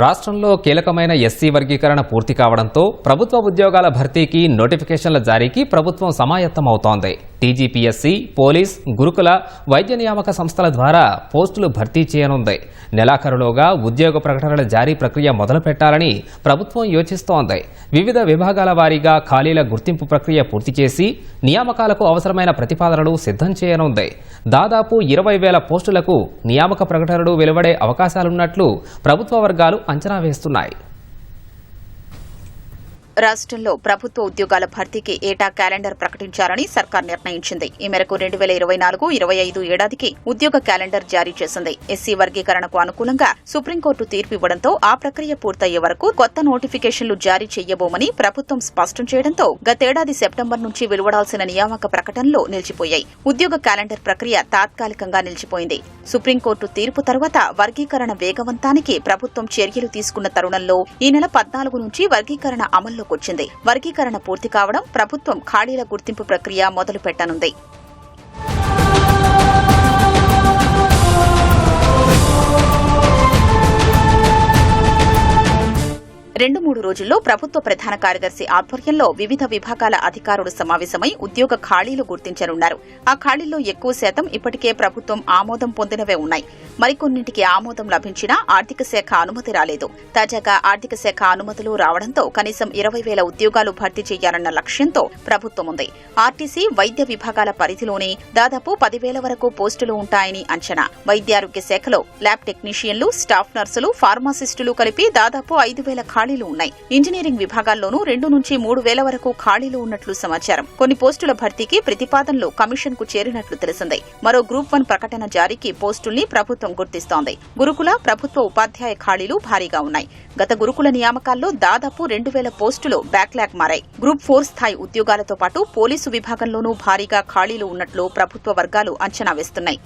రాష్ట్రంలో కీలకమైన ఎస్సీ వర్గీకరణ పూర్తి కావడంతో ప్రభుత్వ ఉద్యోగాల భర్తీకి నోటిఫికేషన్ల జారీకి ప్రభుత్వం సమాయత్తమవుతోంది. టీజీపీఎస్సీ పోలీస్ గురుకుల వైద్య నియామక సంస్థల ద్వారా పోస్టులు భర్తీ చేయనుంది. నెలాఖరులోగా ఉద్యోగ ప్రకటనల జారీ ప్రక్రియ మొదలుపెట్టాలని ప్రభుత్వం యోచిస్తోంది. వివిధ విభాగాల వారీగా ఖాళీల గుర్తింపు ప్రక్రియ పూర్తి చేసి నియామకాలకు అవసరమైన ప్రతిపాదనలు సిద్ధం చేయనుంది. దాదాపు ఇరవై వేల పోస్టులకు నియామక ప్రకటనలు వెలువడే అవకాశాలున్నట్లు ప్రభుత్వ వర్గాలు అంచనా వేస్తున్నాయి. రాష్ట్రంలో ప్రభుత్వ ఉద్యోగాల భర్తీకి ఏటా క్యాలెండర్ ప్రకటించాలని సర్కార్ నిర్ణయించింది. ఈ మేరకు రెండు వేల ఇరవై నాలుగు ఇరవై ఐదు ఏడాదికి ఉద్యోగ క్యాలెండర్ జారీ చేసింది. ఎస్సీ వర్గీకరణకు అనుకూలంగా సుప్రీంకోర్టు తీర్పు ఇవ్వడంతో ఆ ప్రక్రియ పూర్తయ్యే వరకు కొత్త నోటిఫికేషన్లు జారీ చేయబోమని ప్రభుత్వం స్పష్టం చేయడంతో గతేడాది సెప్టెంబర్ నుంచి వెలువడాల్సిన నియామక ప్రకటనలు నిలిచిపోయాయి. ఉద్యోగ క్యాలెండర్ ప్రక్రియ తాత్కాలికంగా నిలిచిపోయింది. సుప్రీంకోర్టు తీర్పు తర్వాత వర్గీకరణ వేగవంతానికి ప్రభుత్వం చర్యలు తీసుకున్న తరుణంలో ఈ నెల పద్నాలుగు నుంచి వర్గీకరణ అమలు వచ్చింది వర్గీకరణ పూర్తి కావడం ప్రభుత్వం ఖాళీల గుర్తింపు ప్రక్రియ మొదలు పెట్టనుంది రెండు మూడు రోజుల్లో ప్రభుత్వ ప్రధాన కార్యదర్శి ఆధ్వర్యంలో వివిధ విభాగాల అధికారులు సమావేశమై ఉద్యోగ ఖాళీలు గుర్తించనున్నారు. ఆ ఖాళీల్లో ఎక్కువ శాతం ఇప్పటికే ప్రభుత్వం ఆమోదం పొందినవే ఉన్నాయి. మరికొన్నింటికి ఆమోదం లభించినా ఆర్థిక శాఖ అనుమతి రాలేదు. తాజాగా ఆర్థిక శాఖ అనుమతులు రావడంతో కనీసం ఇరవై వేల ఉద్యోగాలు భర్తీ చేయాలన్న లక్ష్యంతో ప్రభుత్వం ఉంది ఆర్టీసీ వైద్య విభాగాల పరిధిలోనే దాదాపు పదివేల వరకు పోస్టులు ఉంటాయని అంచనా. వైద్యారోగ్య శాఖలో ల్యాబ్ టెక్నీషియన్లు స్టాఫ్ నర్సులు ఫార్మాసిస్టులు కలిపి దాదాపు ఐదు వేల ఖాళీ ఖాళీలు ఉన్నాయి. ఇంజనీరింగ్ విభాగాల్లోనూ రెండు నుంచి మూడు వేల వరకు ఖాళీలు ఉన్నట్లు సమాచారం. కొన్ని పోస్టుల భర్తీకి ప్రతిపాదనలు కమిషన్కు చేరినట్లు తెలిసింది. మరో గ్రూప్ వన్ ప్రకటన జారీకి పోస్టుల్ని ప్రభుత్వం గుర్తిస్తోంది. గురుకుల ప్రభుత్వ ఉపాధ్యాయ ఖాళీలు భారీగా ఉన్నాయి. గత గురుకుల నియామకాల్లో దాదాపు రెండు వేల పోస్టులు బ్యాక్లాగ్ మారాయి. గ్రూప్ ఫోర్ స్థాయి ఉద్యోగాలతో పాటు పోలీసు విభాగంలోనూ భారీగా ఖాళీలు ఉన్నట్లు ప్రభుత్వ వర్గాలు అంచనా వేస్తున్నాయి.